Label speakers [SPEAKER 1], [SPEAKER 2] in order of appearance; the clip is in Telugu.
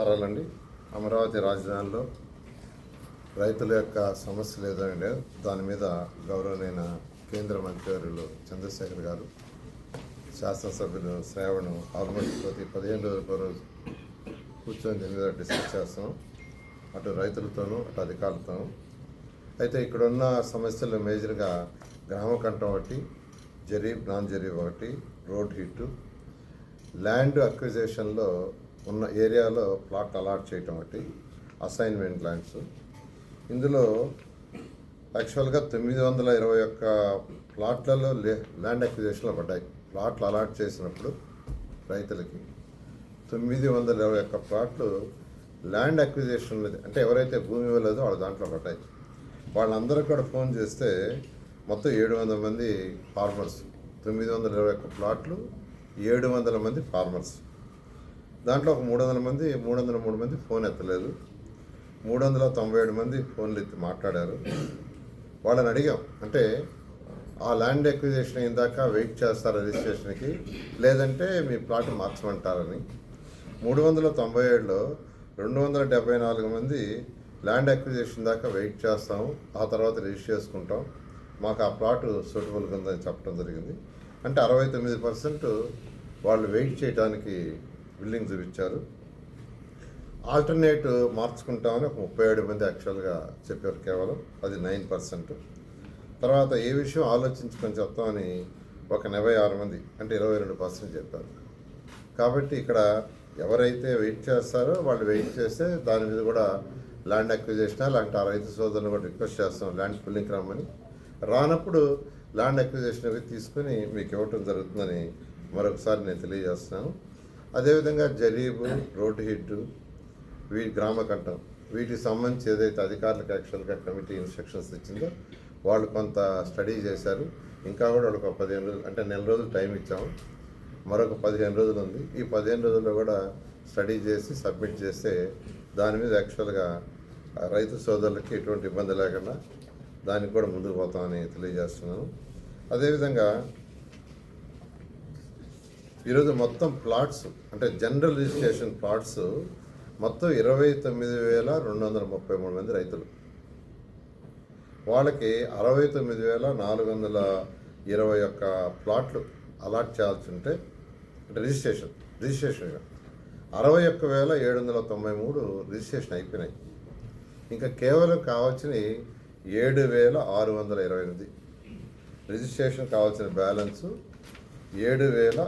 [SPEAKER 1] నమస్కారాలండి. అమరావతి రాజధానిలో రైతుల యొక్క సమస్యలు ఏదంటే దాని మీద గౌరవనైన కేంద్ర మంత్రివర్యులు చంద్రశేఖర్ గారు శాసనసభ్యులు శ్రావణ్ ఆల్మోస్ట్ ప్రతి పదిహేను రోజుల రోజు కూర్చొని దీని మీద డిస్కస్ చేస్తాం. అటు రైతులతోనూ అటు అధికారులతోనూ. అయితే ఇక్కడున్న సమస్యలు మేజర్గా గ్రామ కంఠం ఒకటి జరీబ్ నాన్ జరీబ్ ఒకటి రోడ్ హిట్. ల్యాండ్ అక్విజేషన్లో ఉన్న ఏరియాలో ప్లాట్ అలాట్ చేయటం ఒకటి అసైన్మెంట్ ల్యాండ్స్ ఇందులో యాక్చువల్గా తొమ్మిది వందల ఇరవై ఒక్క ప్లాట్లలో లే ల్యాండ్ అక్విజేషన్లో పడ్డాయి. ప్లాట్లు అలాట్ చేసినప్పుడు రైతులకి తొమ్మిది వందల ఇరవై ఒక్క ప్లాట్లు ల్యాండ్ అక్విజేషన్ అంటే ఎవరైతే భూమి ఇవ్వలేదో వాళ్ళ దాంట్లో పడ్డాయి. వాళ్ళందరూ కూడా ఫోన్ చేస్తే మొత్తం ఏడు వందల మంది ఫార్మర్స్ తొమ్మిది వందల ఇరవై ఒక్క ప్లాట్లు ఏడు వందల మంది ఫార్మర్స్ దాంట్లో ఒక మూడు వందల మంది మూడు వందల మూడు మంది ఫోన్ ఎత్తలేదు. మూడు వందల తొంభై ఏడు మంది ఫోన్లు ఎత్తి మాట్లాడారు. వాళ్ళని అడిగాం అంటే ఆ ల్యాండ్ ఎక్విజేషన్ అయిన దాకా వెయిట్ చేస్తారు రిజిస్ట్రేషన్కి? లేదంటే మీ ప్లాట్ మార్చమంటారని. మూడు వందల తొంభై ఏడులో రెండు వందల డెబ్బై నాలుగు మంది ల్యాండ్ అక్విజిషన్ దాకా వెయిట్ చేస్తాం ఆ తర్వాత రిజిస్టర్ చేసుకుంటాం. మాకు ఆ ప్లాట్ సూటబుల్గా ఉందని చెప్పడం జరిగింది. అంటే అరవై తొమ్మిది పర్సెంట్ వాళ్ళు వెయిట్ చేయడానికి బిల్డింగ్ చూపించారు ఆల్టర్నేట్ మార్చుకుంటామని ఒక ముప్పై ఏడు మంది యాక్చువల్గా చెప్పారు కేవలం. అది నైన్ పర్సెంట్. తర్వాత ఏ విషయం ఆలోచించుకొని చెప్తామని ఒక ఎనభై ఆరు మంది అంటే ఇరవై రెండు పర్సెంట్ చెప్పారు. కాబట్టి ఇక్కడ ఎవరైతే వెయిట్ చేస్తారో వాళ్ళు వెయిట్ చేస్తే దాని మీద కూడా ల్యాండ్ అక్విజేషన్ అలాంటి ఆ రైతు సోదరులు కూడా రిక్వెస్ట్ చేస్తాం ల్యాండ్ పుల్లింగ్కి రమ్మని. రానప్పుడు ల్యాండ్ అక్విజేషన్ అవి తీసుకుని మీకు ఇవ్వటం జరుగుతుందని మరొకసారి నేను తెలియజేస్తున్నాను. అదేవిధంగా జరీబు రోడ్ హిట్ వీ గ్రామ కట్టం వీటికి సంబంధించి ఏదైతే అధికారులకు యాక్చువల్గా కమిటీ ఇన్స్ట్రక్షన్స్ ఇచ్చిందో వాళ్ళు కొంత స్టడీ చేశారు. ఇంకా కూడా వాళ్ళకి ఒక పదిహేను రోజులు అంటే నెల రోజులు టైం ఇచ్చాము. మరొక పదిహేను రోజులు ఉంది. ఈ పదిహేను రోజుల్లో కూడా స్టడీ చేసి సబ్మిట్ చేస్తే దాని మీద యాక్చువల్గా రైతు సోదరులకి ఎటువంటి ఇబ్బంది లేకుండా దానికి కూడా ముందుకు పోతామని తెలియజేస్తున్నాను. అదేవిధంగా ఈరోజు మొత్తం ప్లాట్స్ అంటే జనరల్ రిజిస్ట్రేషన్ ప్లాట్స్ మొత్తం ఇరవై తొమ్మిది వేల రెండు వందల ముప్పై మూడు మంది రైతులు. వాళ్ళకి అరవై తొమ్మిది వేల నాలుగు వందల ఇరవై ఒక్క ప్లాట్లు అలాట్ చేయాల్సి ఉంటే అంటే రిజిస్ట్రేషన్ రిజిస్ట్రేషన్ అరవై ఒక్క వేల ఏడు వందల తొంభై మూడు రిజిస్ట్రేషన్ అయిపోయినాయి. ఇంకా కేవలం కావాల్సినవి ఏడు వేల ఆరు వందల ఇరవై ఎనిమిది. రిజిస్ట్రేషన్ కావాల్సిన బ్యాలెన్సు ఏడు వేల